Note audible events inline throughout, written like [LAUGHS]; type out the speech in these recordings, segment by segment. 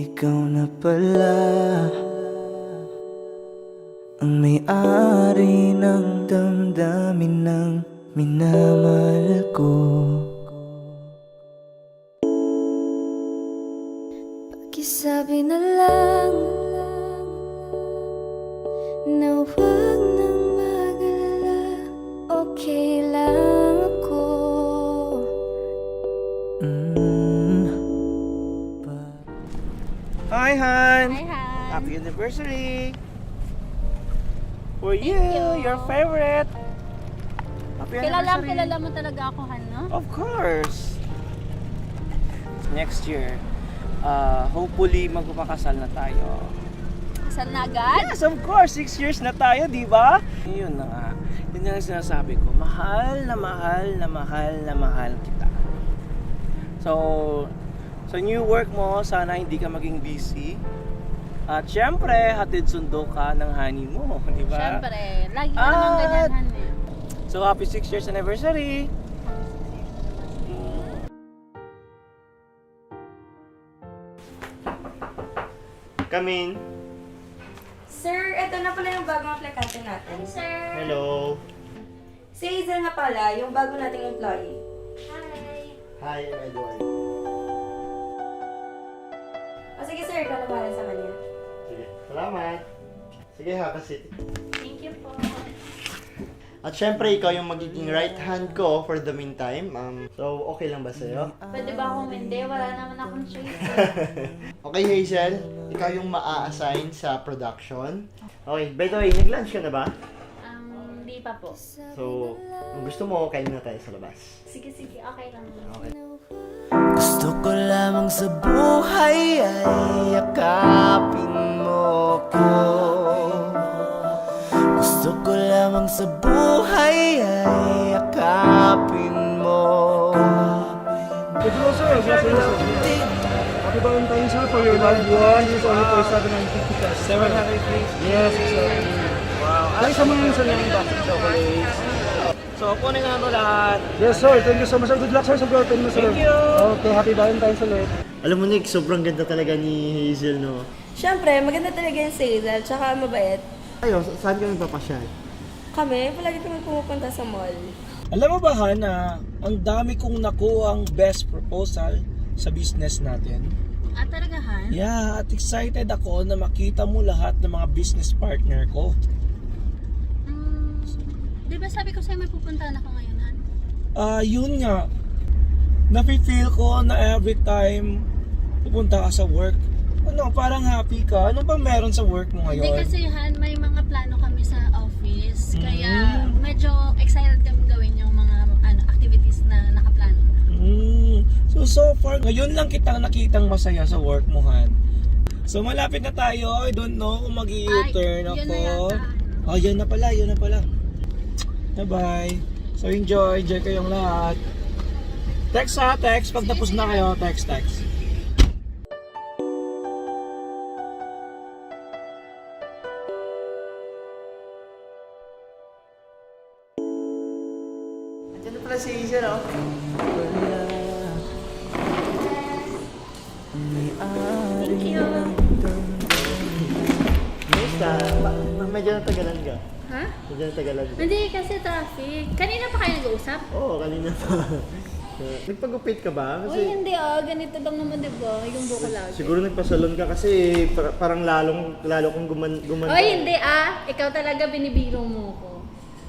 ikaw na pala Ang may-ari ng damdamin ng minamahal ko anniversary! For you, you. your favorite! Happy Kilala, anniversary! kilala mo talaga ako, Han, no? Of course! Next year, uh, hopefully magpapakasal na tayo. Kasal na agad? Yes, of course! Six years na tayo, di ba? Yun na nga. Yun yung sinasabi ko. Mahal na mahal na mahal na mahal kita. So, sa new work mo, sana hindi ka maging busy. At syempre, hatid sundo ka ng honey mo, [LAUGHS] di ba? Siyempre, lagi ka naman ganyan, Han, eh. So, happy 6 years anniversary! Come in. Sir, ito na pala yung bagong aplikante natin. Sir! Hello. Si Hazel nga pala, yung bago nating employee. Hi! Hi, I'm Edward. O sige sir, ikaw na bahala sa kanya. Salamat. Sige, have a seat. Thank you po. At syempre, ikaw yung magiging right hand ko for the meantime. Um, so, okay lang ba sa'yo? Pwede ba akong hindi? Wala naman akong choice. [LAUGHS] Okay, Hazel, ikaw yung maa-assign sa production. Okay, by the way, nag-lunch ka na ba? Um, hindi pa po. So, kung gusto mo, kain na tayo sa labas. Sige, sige. Okay lang. Okay. Gusto ko lamang sa buhay ay yakapin mo ko Gusto ko lamang sa buhay ay yakapin mo Good sir. Happy Valentine's, sir, for your loved one. It's only for 750 pesos. 750 Yes, sir. Wow, Ay, sa mga sa niyang box of chocolates So, kunin nga ito lahat Yes, sir. Thank you so much, sir. Good luck, sir, sa girlfriend mo, sir. Thank you. Okay, happy Valentine's ulit. Alam mo, Nick, sobrang ganda talaga ni Hazel, no? Siyempre, maganda talaga yung si Hazel, tsaka mabait. Ayo, sa- saan ka nagpapasyal? Kami, palagi kami pumupunta sa mall. Alam mo ba, Hana, ang dami kong nakuha ang best proposal sa business natin. Ah, talaga, Han? Yeah, at excited ako na makita mo lahat ng mga business partner ko. Di ba sabi ko sa'yo may pupuntahan ako ngayon, Han? Ah, yun nga. Nafe-feel ko na every time pupunta ka sa work, ano, parang happy ka. Ano ba meron sa work mo Hindi ngayon? kasi, Han, may mga plano kami sa office. Kaya Mm. medyo excited kami gawin yung mga ano activities na nakaplano. Mm. So, so far, ngayon lang kitang nakitang masaya sa work mo, Han. So, malapit na tayo. I don't know kung mag turn Ay, ako. yun na yata. Oh, yun na pala, yun na pala. Bye-bye. So, enjoy. Enjoy kayong lahat. Text ha, text. Pag tapos na kayo, text, text. Kanina pa. [LAUGHS] Nagpagupit ka ba? Uy, Kasi hindi ah. Ganito lang naman, di ba? Yung buko lagi. siguro nagpasalon ka kasi par- parang lalong lalo kong guman gumanda. Uy, hindi ah. Ikaw talaga binibiro mo ko.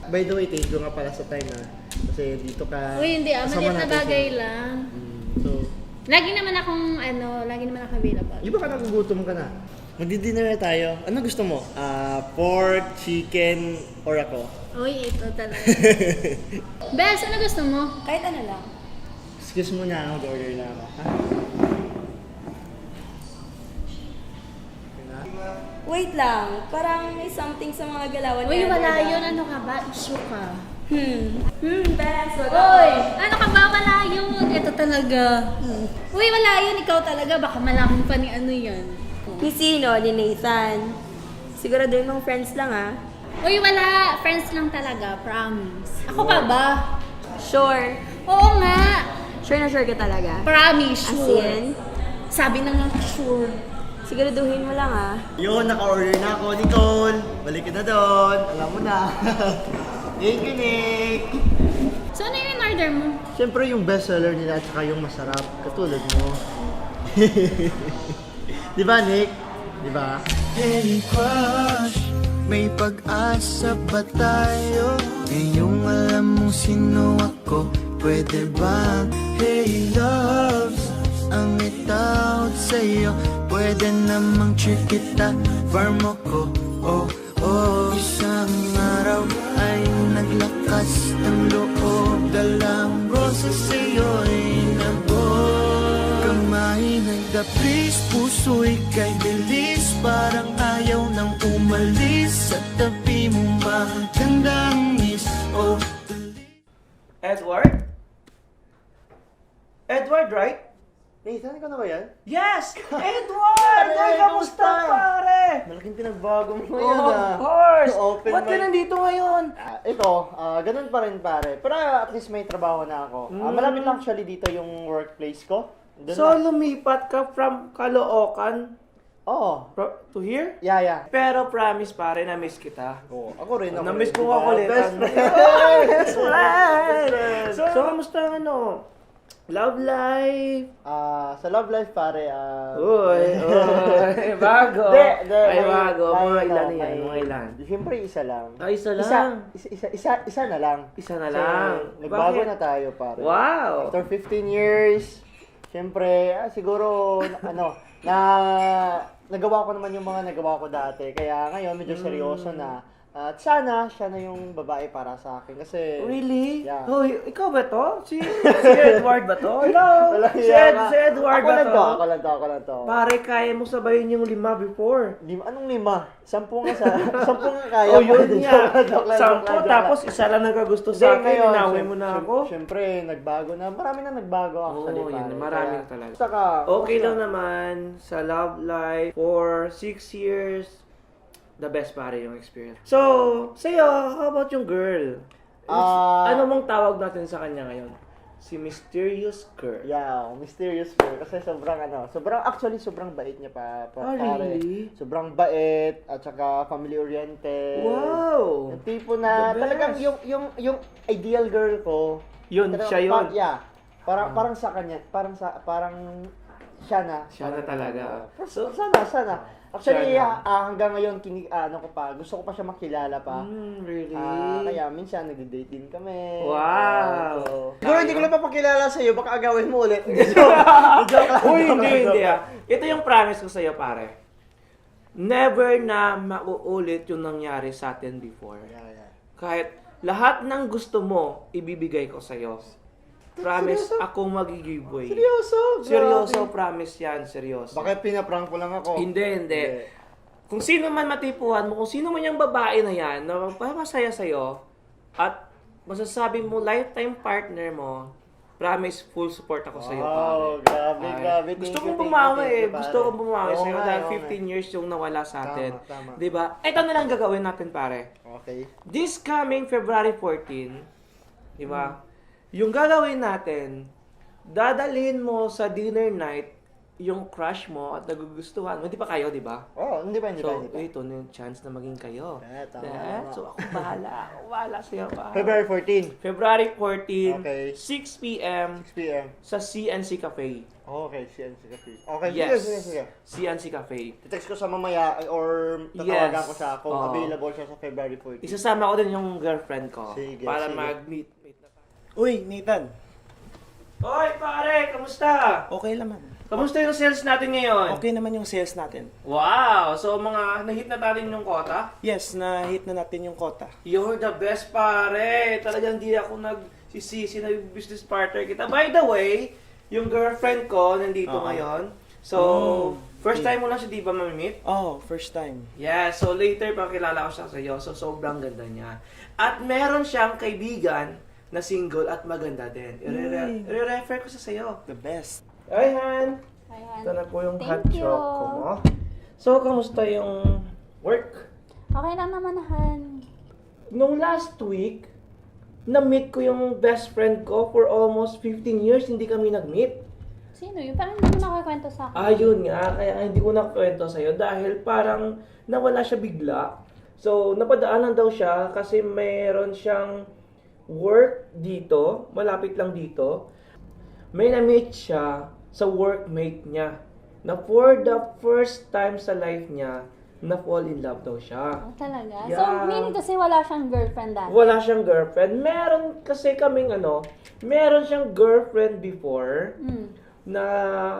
By the way, thank you nga pala sa time ah. Kasi dito ka. Uy, hindi ah. kasama Maliit na natin bagay si- lang. Mm, So, Lagi naman akong, ano, lagi naman ako available. di ba ka nagugutom ka na? Magdi-dinner na tayo. Ano gusto mo? Ah, pork, chicken, or ako? Uy, ito talaga. [LAUGHS] Bes, ano gusto mo? Kahit ano lang. Excuse mo na, mag-order na ako. Ha? Okay na? Wait lang, parang may something sa mga galawan Uy, ni wala yun. ah. Ano ka ba? Issue ka. Hmm. Hmm, best. Wag Uy! Ano ka ba? Wala yun. Ito talaga. Uy, wala yun. Ikaw talaga. Baka malaman pa ni ano yan. Ni sino? Ni Nathan. Sigurado yung mga friends lang ah. Uy, wala. Friends lang talaga. Promise. Ako pa ba? Sure. Oo nga. Sure na sure ka talaga. Promise. As Sure. in? Sabi na nga, sure. Siguraduhin mo lang ah. Yun, naka-order na ako, Nicole. Balik ka na doon. Alam mo na. [LAUGHS] Thank you, Nick. So, ano yung order mo? Siyempre yung bestseller nila at saka yung masarap. Katulad mo. [LAUGHS] Di ba, Nick? Di ba? Hey crush, may pag-asa ba tayo? Ngayong alam mo sino ako, pwede ba? Hey loves, ang itawag sa'yo Pwede namang cheer kita, farm ako Oh, oh Isang araw ay naglakas ng loob Dalang roses sa'yo'y nabog Kamay nagdapis, puso'y kay bilis Parang ayaw nang umalis Sa tabi mo magandang miss Oh, Edward? Edward, right? Nathan, ikaw na ba yan? Yes! Edward! Pare, Ay, kamusta, kamusta? pare? Malaking pinagbago mo Oh, ngayon, of ah. course! Open Ba't ka mic. nandito ngayon? Ah, ito, ah, ganun pa rin pare. Pero at least may trabaho na ako. Ah, Mm. malapit lang actually dito yung workplace ko. Doon So, na. lumipat ka from Caloocan Oo. pro- to here? Yeah, yeah. Pero promise pare, na-miss kita. Oo, ako rin. Ako Na-miss rin, ko nga kulit. [LAUGHS] Best friend. Best friend! So, so, kamusta ang ano? Love life? Ah, sa love life pare, ah... Uy, [LAUGHS] uy, [LAUGHS] bago. Hindi, hindi, Ay, bago. Mga ilan may- yan? Mga ilan? Siyempre, isa lang. Ay, isa lang. Isa, isa, isa, isa, isa na lang. Isa na lang. Nagbago na tayo, pare. Wow! After 15 years, siyempre, ah, siguro, ano, na, nagawa ko naman yung mga nagawa ko dati. Kaya ngayon, medyo Mm. seryoso na. At sana, siya na yung babae para sa akin. Kasi, Really? Yeah. Hoy, ikaw ba to? Si, si Edward ba to? Hello? Wala Si, Ed, si Edward ako ba lang to? to? Ako lang to, ako lang to. Pare, kaya mo sabayin yung lima before. Lima, anong lima? Sampu nga sa, [LAUGHS] sampu nga kaya. oh, yun nga. [LAUGHS] lang. tapos isa lang nagkagusto sa akin. ngayon, syem- mo na ako. Siyempre, nagbago na. Marami na nagbago actually. Oo, yun, pare. marami Kaya, talaga. Saka, Okay lang naman sa love life for six years. The best pare yung experience. So, sa'yo, how about yung girl? Ah. ano mong tawag natin sa kanya ngayon? Si Mysterious Girl. Yeah, mysterious girl. Kasi sobrang ano, sobrang actually sobrang bait niya pa, pa Ah, pare. really? Sobrang bait at saka family oriented. Wow! Yung tipo na The talagang yung yung yung ideal girl ko. Yun, talagang siya yun. pa- yeah. Parang parang sa kanya, parang sa parang siya na. Siya na talaga. So, sana, sana. Actually, Siya na. ah, hanggang ngayon, kini, ah, ano ko pa, gusto ko pa siya makilala pa. Mm, really? Ah, kaya minsan nagde-date din kami. Wow! Ah, so, Siguro hindi ko na papakilala sa iyo, baka agawin mo ulit. [LAUGHS] joke, joke lang. Uy, hindi, lang, hindi ah. Ito yung promise ko sa'yo, pare. Never na mauulit yung nangyari sa atin before. lang. Yeah, yeah. Kahit lahat ng gusto mo, ibibigay ko sa'yo. Promise, akong mag-giveaway. Seryoso? Seryoso, Grabe. promise yan, seryoso. Bakit pinaprank ko lang ako? Hindi, hindi. Kung sino man matipuhan mo, kung sino man yung babae na yan, na magpapasaya sa'yo, at masasabi mo lifetime partner mo, promise, full support ako sa'yo, pare. Wow, grabe, Pare. grabe. Thank Gusto you, kong thank you, bumawi thank eh. you, Gusto kong bumawi Oo sa'yo nga, dahil oo 15 nga. years yung nawala sa atin. Tama, tama. Di ba? Ito na lang gagawin natin, pare. Okay. This coming February 14, di ba? Yung gagawin natin, dadalhin mo sa dinner night yung crush mo at nagugustuhan mo. Hindi pa kayo, di ba? Oh, hindi ba, hindi So, hindi ba? ito na yung chance na maging kayo. Eh, tama, tama. So, ako bahala. Ako bahala sa'yo, pare. February 14, February 14, Okay. 6 p.m. 6 p.m. sa CNC Cafe. Okay, CNC Cafe. Okay, Yes. sige, sige, sige. CNC Cafe. Text ko sa mamaya or tatawagan Yes. ko siya kung Oo. available siya sa February 14. Isasama ko din yung girlfriend ko Sige, para sige. mag-meet. Uy, Nathan. Hoy, pare! Kamusta? Okay naman. Kamusta yung sales natin ngayon? Okay naman yung sales natin. Wow! So, mga nahit na natin yung quota? Yes, na-hit na natin yung quota. You're the best, pare! Talagang di ako nagsisisi na yung business partner kita. By the way, yung girlfriend ko nandito Oo. ngayon. So, Oh, first okay. time mo lang siya di ba mamimit? Oh, first time. Yeah, so later pakilala ko siya sa iyo. So sobrang ganda niya. At meron siyang kaibigan na single at maganda din. I-refer ko sa iyo. The best. Ay, Han! Ayan. Ito na po yung Thank hot you. choco mo. So, kamusta yung work? Okay lang naman, Han. Nung last week, na-meet ko yung best friend ko for almost 15 years, hindi kami nag-meet. Sino yun? Parang hindi mo nakakwento sa akin. Ayun nga, kaya nga hindi ko nakwento sa'yo dahil parang nawala siya bigla. So, napadaanan daw siya kasi mayroon siyang work dito, malapit lang dito. May na-meet siya sa workmate niya na for the first time sa life niya, na fall in love daw siya. Oh, talaga? Yeah. So, meaning kasi wala siyang girlfriend dati. Wala siyang girlfriend. Meron kasi kaming ano, meron siyang girlfriend before Mm. na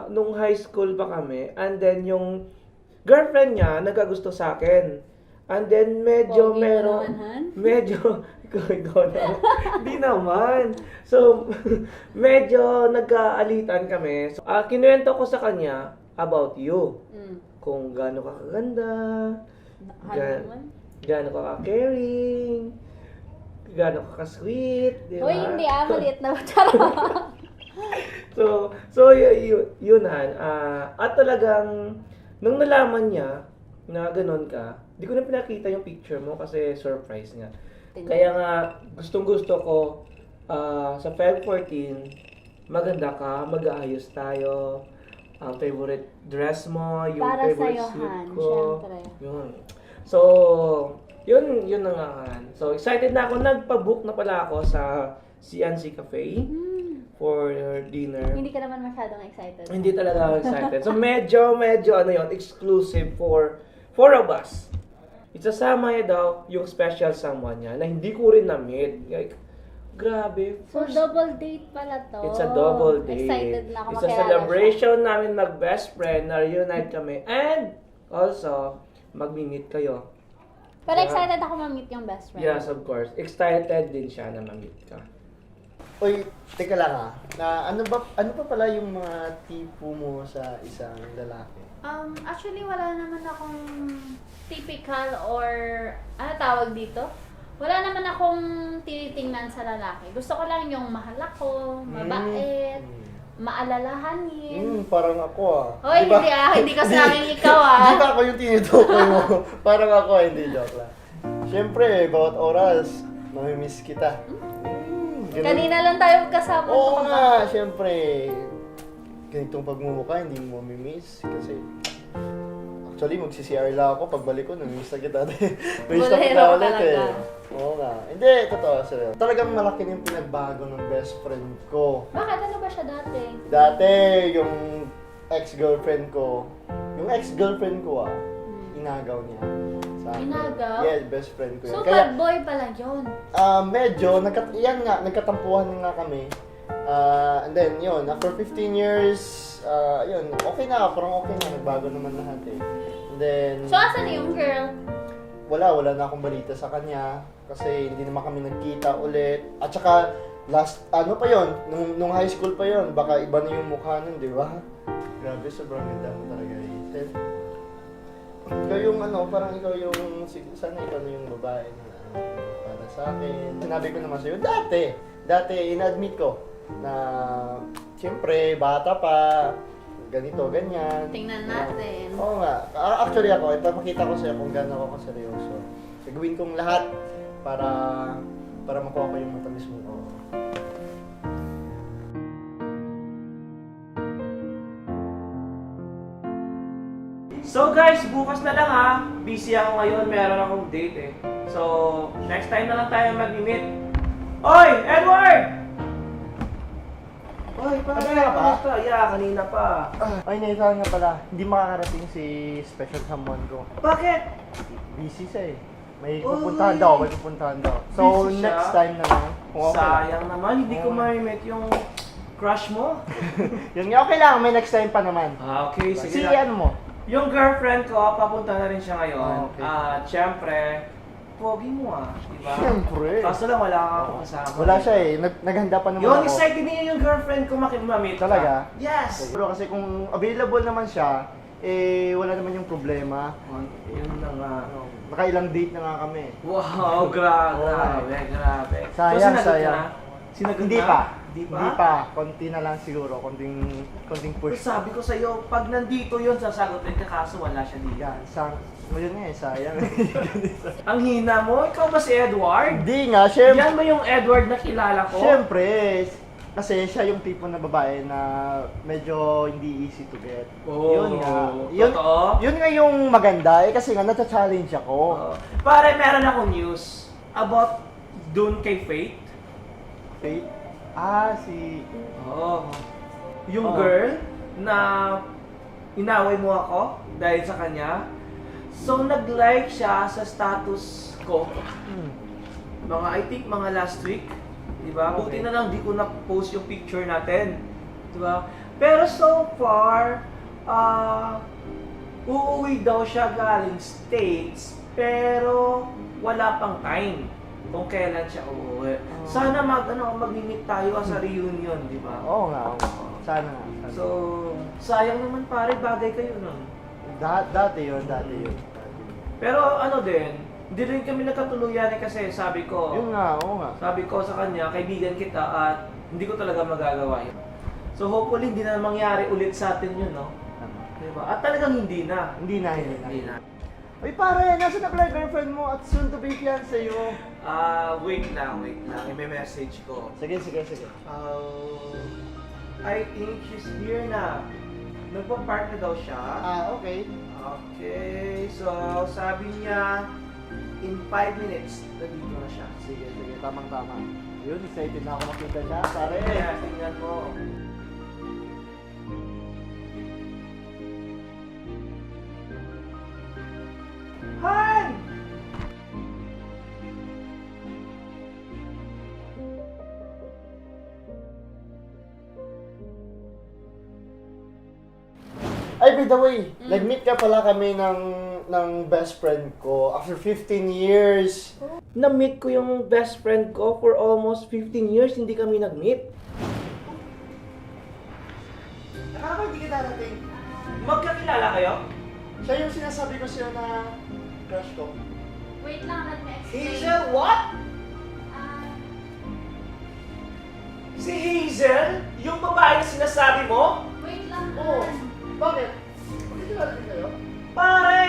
nung high school pa kami and then yung girlfriend niya nagkagusto sa akin. And then medyo Pogi meron [LAUGHS] medyo [LAUGHS] ikaw, na. [LAUGHS] Hindi naman. So medyo nagkaalitan kami. So ah, kinuwento ko sa kanya about you. Mm. Kung gaano ka kaganda, naman. gaano ka ka-caring, gaano ka ka-sweet, di ba? Hoy, hindi ah, maliit na charot. So, so y- y- yun han. Ah, at talagang, nung nalaman niya na ganun ka, di ko na pinakita yung picture mo kasi surprise nga. Kaya nga, gustong gusto ko ah, sa Feb 14, maganda ka, mag-aayos tayo. Ang favorite dress mo, yung Para favorite sa'yo, suit Han, ko. syempre. Yun. So, yun, yun na nga Han. So, excited na ako. Nagpa-book na pala ako sa CNC Cafe Hmm. for dinner. Hindi ka naman masyadong excited. Hindi talaga ako excited. So medyo, medyo ano yon exclusive for four of us. Isasama niya daw yung special someone niya na hindi ko rin na-meet. Like, grabe. So, first- double date pala to. It's a double date. Excited na ako It's a makilala celebration namin mag-best friend na reunite kami. And also, mag-meet kayo. siya. Pero Yeah. excited ako ma-meet yung best friend. Yes, of course. Excited din siya na ma-meet ka. Uy, teka lang ah. Na ano ba ano pa pala yung mga tipo mo sa isang lalaki? Um, actually, wala naman akong typical or ano tawag dito? Wala naman akong tinitingnan sa lalaki. Gusto ko lang yung mahal ako, mabait, maalalahanin. Hmm, parang ako ah. Hoy, Di ba? hindi ah. Hindi ka sa akin ikaw ah. [LAUGHS] Di ba ako yung tinutukoy mo? [LAUGHS] parang ako, hindi joke lang. Siyempre, bawat oras, mamimiss kita. Hmm, ganun. Kanina lang tayo kasama. Oo nga, siyempre. Ganitong pagmumukha, hindi mo mamimiss. Kasi, actually, magsi-CR lang ako. Pagbalik ko, namimiss na kita. [LAUGHS] Namimiss na kita Bolero ulit eh. talaga. Oo nga. Hindi, totoo. Seryo. Talagang malaki na yung pinagbago ng best friend ko. Bakit? Ano ba siya dati? Dati, yung ex-girlfriend ko, yung ex-girlfriend ko ah, inagaw niya. Sa akin. Inagaw? Yes, best friend ko yun. So, Kaya, bad boy pala yun. Ah, medyo, nagkat yan nga, nagkatampuhan nga kami. Ah, and then, yun, after 15 years, ah, yun, okay na, parang okay na, nagbago naman lahat eh. And then, So, asan na yung girl? wala, wala na akong balita sa kanya, kasi hindi naman kami nagkita ulit. At saka, last, ano pa yon nung, nung high school pa yon baka iba na yung mukha nun, di ba? Grabe, sobrang ganda mo talaga, Ethan. Ikaw yung ano, parang ikaw yung, sana ikaw na yung babae na ano, para sa akin. Sinabi ko naman sa'yo, dati, dati, in-admit ko na, siyempre, bata pa, ganito, ganyan. Tingnan natin. Oo nga. Actually ako, ipapakita ko sa'yo kung gaano ako kaseryoso. Gagawin kong lahat para para makuha ko yung matamis mo ko. So guys, bukas na lang ha. Busy ako ngayon, meron akong date eh. So, next time na lang tayo mag-meet. Oy, Edward! Oy, pare, Kanina pa? kamusta? Yeah, kanina pa. Ay, naisang nga pala, hindi makakarating si special someone ko. Bakit? Busy siya eh. May Uy. pupuntahan daw, may pupuntahan daw. So, Busy siya? next time na lang. Kung okay lang. Sayang naman, hindi ko Oo. ma-meet yung crush mo. [LAUGHS] Yun nga, okay lang. May next time pa naman. Ah, okay, sige Si lang. ano mo? Yung girlfriend ko, papunta na rin siya ngayon. Ah, okay. At syempre, pogi mo ah, di ba? Siyempre. Kaso lang wala kang ako kasama. Wala siya eh. Nag naghanda pa naman Yun, ako. excited niya yung girlfriend ko makimamit ka. Talaga? Yes! Pero kasi kung available naman siya, eh, wala naman yung problema. Yun na nga. Nakailang date na nga kami. Wow, gra Oo. grabe, grabe. Sayang, so, sinagot sayang. ka na? Sinagot Hindi na? pa. Hindi pa? Hindi pa. Konti na lang siguro. Konting, konting Pero push. sabi ko sa'yo, pag nandito yun, sasagutin ka kaso wala siya dito. Yan. Sang, ngayon nga eh, sayang. [LAUGHS] Ang hina mo, ikaw ba si Edward? Hindi nga, syempre. Yan ba yung Edward na kilala ko? Syempre. Kasi siya yung tipo na babae na medyo hindi easy to get. Oh, yun nga. Yun, totoo? yun nga yung maganda eh kasi nga nata-challenge ako. Oh. Pare, meron akong news about dun kay Faith. Faith? Ah, si... Oh. Yung Oh. girl na inaway mo ako dahil sa kanya. So, nag-like siya sa status ko. Mga, I think, mga last week. Di ba? Buti Okay. na lang di ko na-post yung picture natin. Di ba? Pero so far, ah, uuwi daw siya galing States, pero wala pang time kung kailan siya uuwi. Sana mag, ano, mag-meet tayo sa reunion, di ba? Oo nga, oo. Sana nga. sana. So, sayang naman pare, bagay kayo nun. Da- dati yun, dati yun. Pero ano din, hindi rin kami nagkatuluyan eh kasi sabi ko, Yun nga, oo nga. sabi ko sa kanya, kaibigan kita at hindi ko talaga magagawa yun. So hopefully hindi na mangyari ulit sa atin yun, no? Tama. Diba? At talagang hindi na. Hindi na, hindi na. Hindi na. Uy pare, nasa na pala yung girlfriend mo at soon to be fiancé mo? Ah, wait lang, wait lang. I-message ko. Sige, sige, sige. Uh, I think she's here na. Nagpa-park na daw siya. Ah, okay. Okay, so sabi niya, in 5 minutes, nandito na siya. Sige, sige, tamang-tama. Yun, excited na ako makita siya, pare. Kaya, tingnan mo. Han! By the way, nag-meet ka pala kami ng ng best friend ko after 15 years. Na-meet ko yung best friend ko for almost 15 years, hindi kami nag-meet. Nakaka hindi kita natin. Magkakilala kayo? Siya yung sinasabi ko sa'yo na crush ko. Wait lang, let me explain. Hazel, what? Ah, Si Hazel? Yung babae na sinasabi mo? wait lang. Han. Bakit? Kayo? Pare,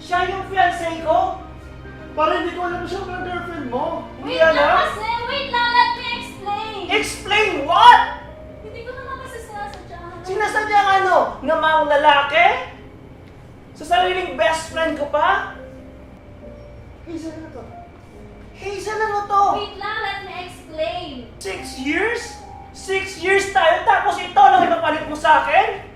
siya yung fiancé ko. Para hindi ko alam siya ang girlfriend mo. Hindi Wait lang alam? kasi, wait lang, let me explain. Explain what? Hindi ko naman kasi sinasadyahan. Sinasadyang ano? Na mga lalaki? Sa sariling best friend ko pa? Hazel na to. Hazel, ano to? Wait lang, let me explain. Six years? Six years tayo tapos ito lang ipapalit mo sa akin?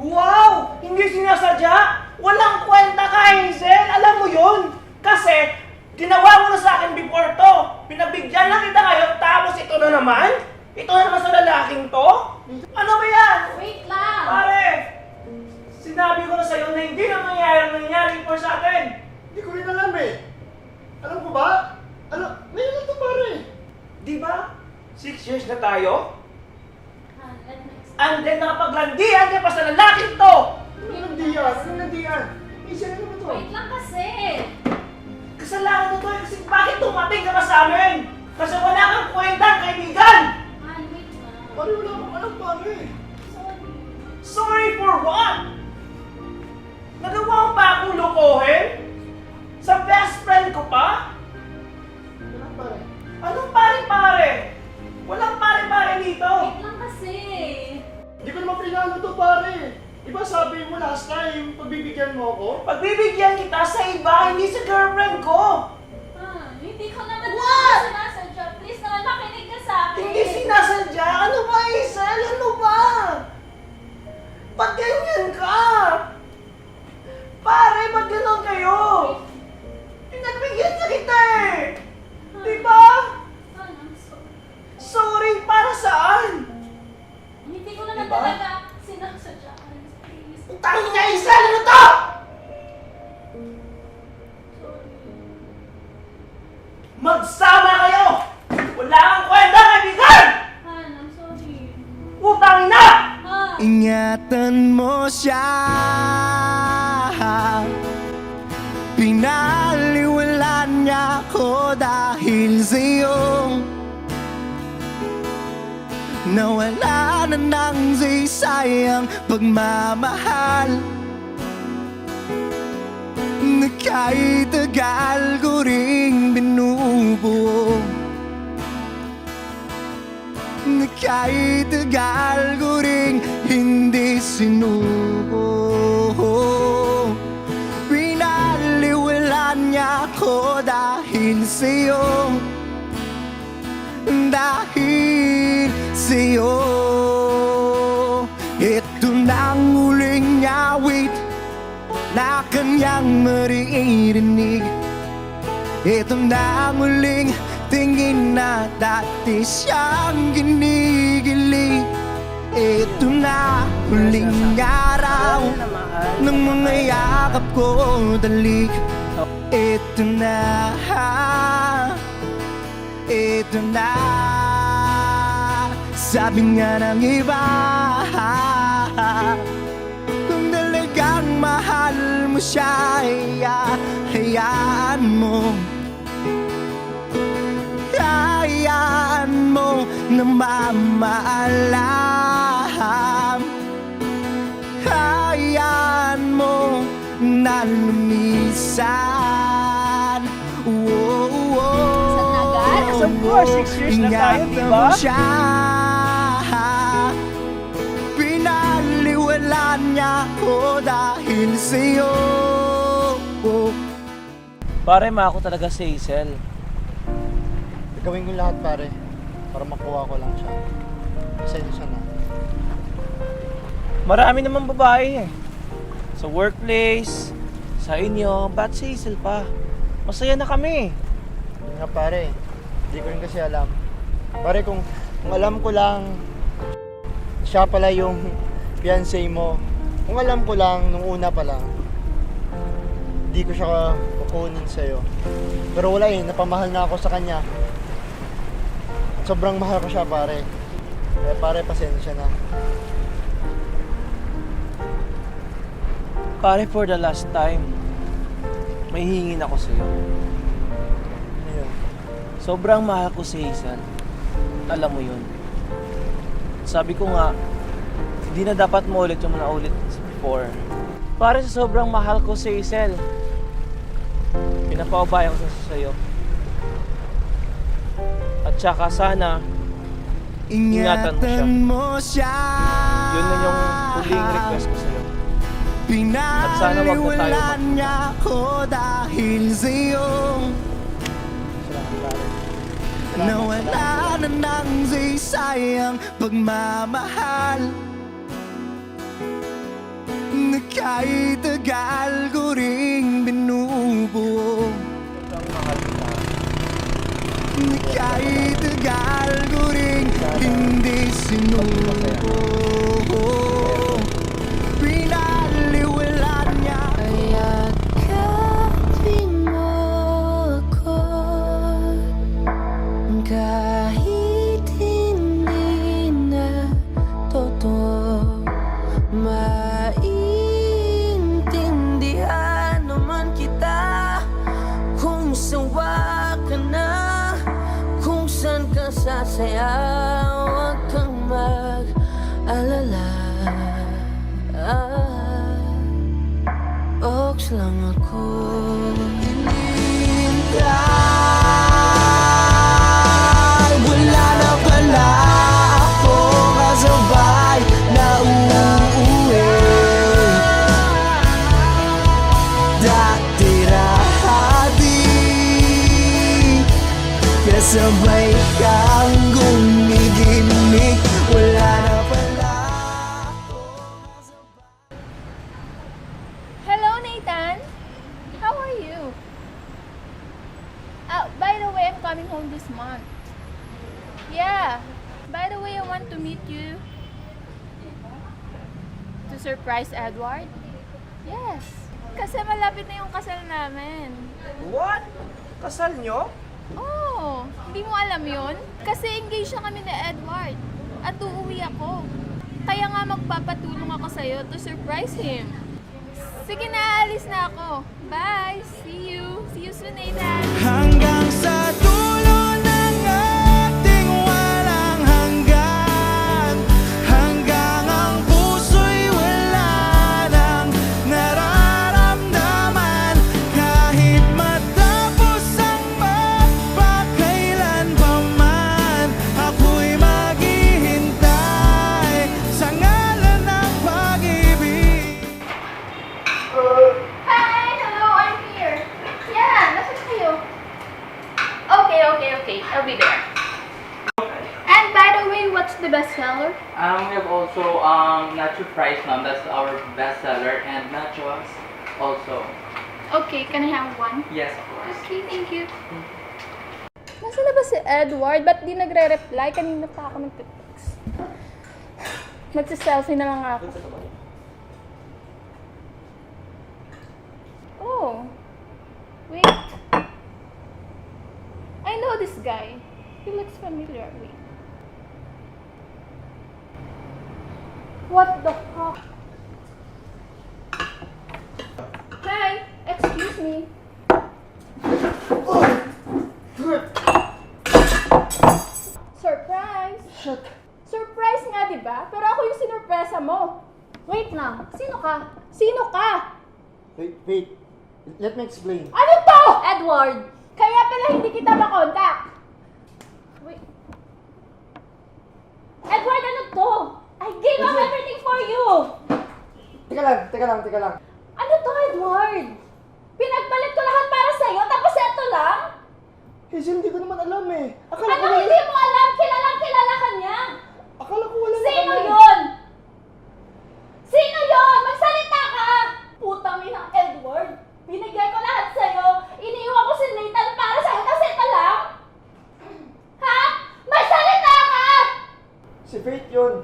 Wow! Hindi sinasadya? Walang kwenta ka, Hazel! Alam mo yun? Kasi, ginawa mo na sa akin before to. Pinabigyan lang kita ngayon, tapos ito na naman? Ito na naman sa lalaking to? Ano ba yan? Wait lang. Pare! Sinabi ko na sa'yo na hindi na mangyayari ang nangyari before sa atin. Hindi ko rin alam eh. Alam ko ba? Alam, ngayon lang to pare. Di ba? Six years na tayo? Han, let me explain. And then nakapaglandian ka pa sa lalaking to! Ano nandiyan? Ano nandiyan? Hazel ano ba to? Wait lang kasi. Kasalanan mo to eh, kasi bakit tumating ka pa sa amin? Kasi wala kang kwentang kaibigan! Han, wait lang. Pare wala akong alam pare. Sorry. Sorry for what? Nagawa mo pa akong lokohin? Sa best friend ko pa? Wala pare. Anong pare-pare? Walang pare-pare dito! Wait lang kasi. Hindi ko naman pinano to pare. Iba sabi mo last time, pagbibigyan mo ako. Pagbibigyan kita sa iba, hindi sa girlfriend ko! Han, hindi ko naman What? sinasadya. Please naman makinig ka sa akin. Hindi sinasadya! Ano ba, Hazel? Ano ba? Ba't ganyan ka? Pare, ba't ganon kayo? Pinagbigyan na kita eh! Di ba? I'm sorry. Sorry, para saan? Hindi ko naman Diba? talaga sinasadya. Please. Utangin niya, Hazel! Ano to? Magsama kayo! Wala kang kwenta, kaibigan! Han, I'm sorry. Utangin na! Han. Ingatan mo siya Pinaliwala niya ako dahil sa'yo Nawala na ng sayang pagmamahal. Na kahit tagal ko ring binubuo. Kahit tagal ko ring hindi sinuko. Pinaliwalan niya ako dahil sa'yo. Dahil sa'yo. Ito na ang huling awit Na kanyang maririnig. Ito na ang muling tingin na dati siyang ginigilig Ito na huling araw ng mga yakap ko dalik. Ito na Ito na Sabi nga ng iba Kung talagang mahal mo siya iya, Hayaan mo Hayaan mo na mamaalam Hayaan mo na lumisan Whoa, whoa. Of course. Six years na tayo, Ingatan di mo ba? siya Niya ko dahil sa'yo Pare, ma ako talaga si Hazel. Gawin ko lahat pare para makuha ko lang siya. Pasensya na. Marami naman babae eh. Sa workplace, sa inyo, ba't si Hazel pa? Masaya na kami. Yun nga pare, hindi ko rin kasi alam. Pare kung, kung alam ko lang siya pala yung fiancé mo. Kung alam ko lang nung una pa lang, hindi ko siya kukunin sa'yo. Pero wala eh, napamahal na ako sa kanya. Sobrang mahal ko siya pare. Kaya pare, pasensya na. Pare, for the last time, may hingin ako sa'yo. Ano yun? Sobrang mahal ko si Hazel. Alam mo yun. Sabi ko nga, hindi na dapat mo ulit yung naulit before. Pare sa sobrang mahal ko si Hazel, pinapaubayan ko sa sa'yo. At saka sana, Ingatan mo siya. Siya yun na yung huling request ko sa'yo. At sana wag na tayo Pinaliwalan mag- niya ako dahil sa'yo. Nawala na ng sayang pagmamahal Na kahit tagal ko ring binubuo. Na kahit tagal ko ring hindi sinuko saan ka sasaya Huwag kang mag-alala ah. Ox lang ako surprise Edward. Yes. Kasi malapit na yung kasal namin. What? Kasal nyo? Oh, hindi mo alam yon? Kasi engaged na kami ni Edward. At uuwi ako. Kaya nga magpapatulong ako sa'yo to surprise him. Sige na, alis na ako. Bye! See you! See you soon, Nathan! Hanggang sa um, we have also um, nacho fries, ma'am. That's our best seller. And nachos also. Okay, can I have one? Yes, of course. Okay, thank you. Nasa na ba si Edward? Ba't di nagre-reply? Kanina pa ako nagte-text. Magsa-selfie na lang ako. Oh. Wait. I know this guy. He looks familiar. Wait. What the fuck? Hi! Excuse me. Surprise! Shut. Surprise nga, di ba? Pero ako yung sinurpresa mo. Wait lang. Sino ka? Sino ka? Wait, wait. Let me explain. Ano to? Edward! Kaya pala hindi kita makontak. Wait. Edward, ano to? I gave up everything for you! Teka lang, teka lang, teka lang. Ano to, Edward? Pinagpalit ko lahat para sa'yo, tapos eto lang? Hazel, hindi ko naman alam eh. Akala ko Ano wala. hindi mo alam? Kilalang kilala ka niya. Akala ko wala na Sino kami. yun? Sino yun? Magsalita ka! Putang ina, Edward. Binigay ko lahat sa'yo. Iniiwan ko si Nathan para sa'yo, tapos ito lang? Ha? Magsalita ka! Si Faith yun.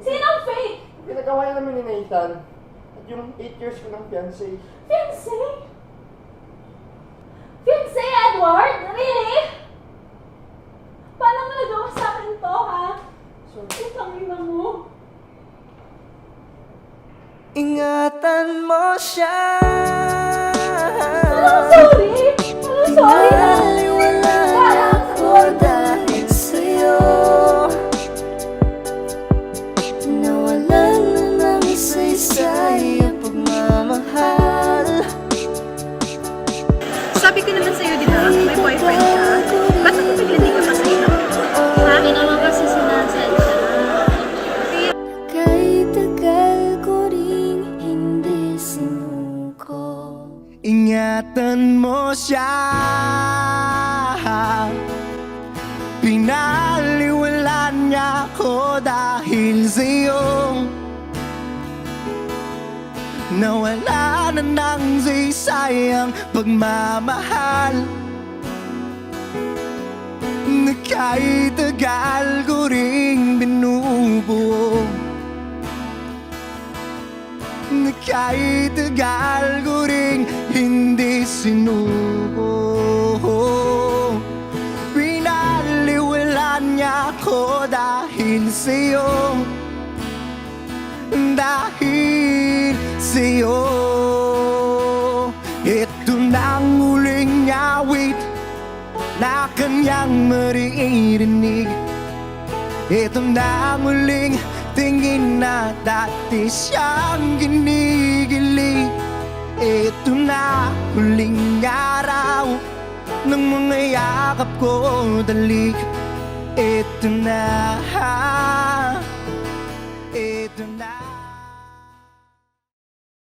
Sinong fake? Pinagawa niya namin ni Nathan. Yung 8 years ko ng fiancé. Fiancé? Fiancé, Edward? Really? Paano mo nagawa sa akin to, ha? Sorry. Putang ina mo. Ingatan mo siya I'm sorry! I'm sorry! Ingatan mo siya. Pinaliwala niya ako dahil sa'yo Nawala na ng sayang pagmamahal. Na kahit tagal ko ring binubuo. Na kahit tagal ko ring hindi sinuko Pinaliwala niya ako dahil sa'yo. Dahil sa'yo. Ito na ang huling awit na kanyang maririnig. Ito na ang huling tingin na dati siyang ginigilig Ito na huling araw ng mga yakap ko. Dalik Ito na